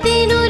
বালক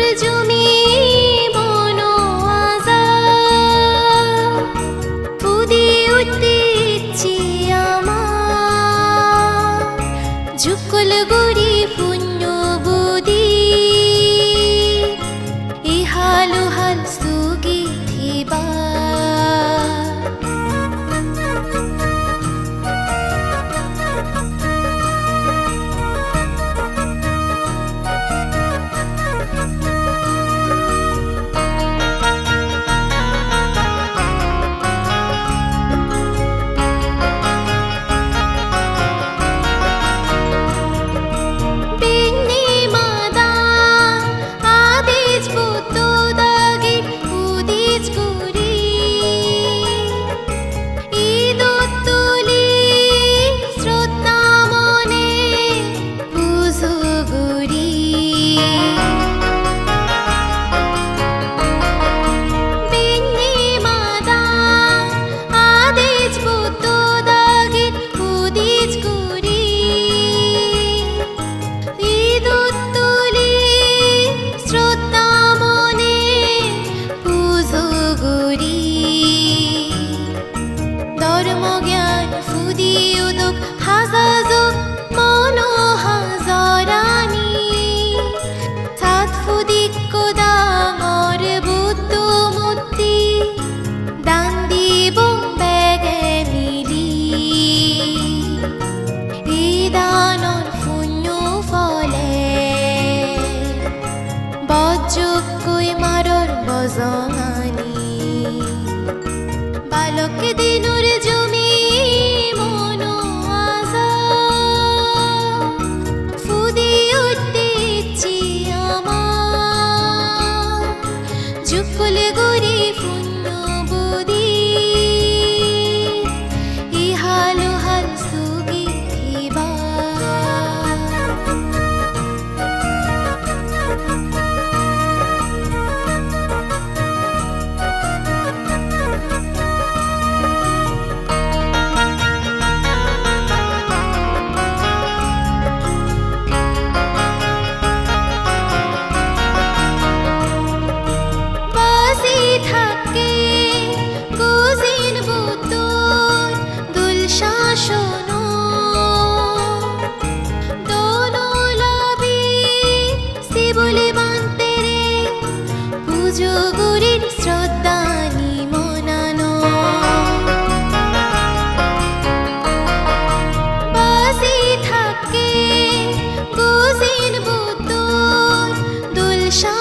বালক দিনুর জমি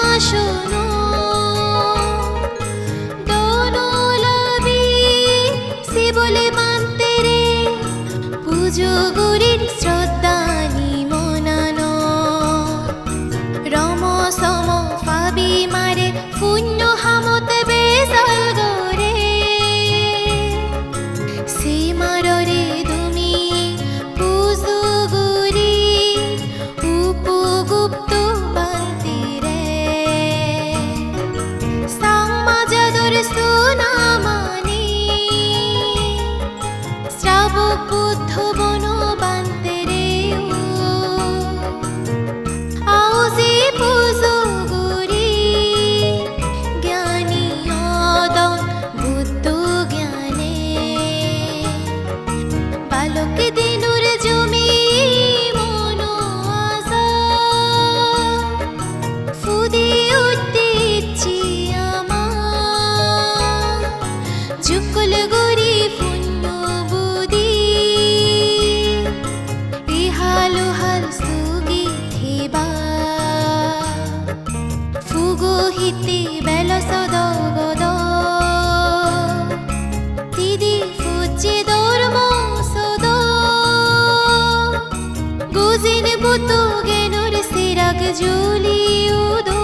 দুল Look at जग जूली उदो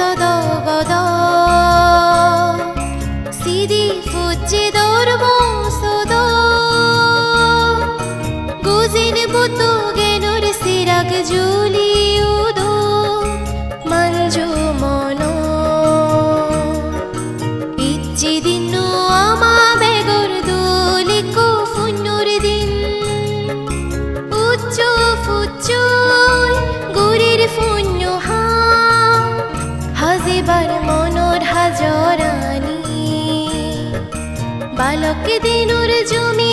そどぼど এবার মনোর হাজরানি। বালক দিনুর জমি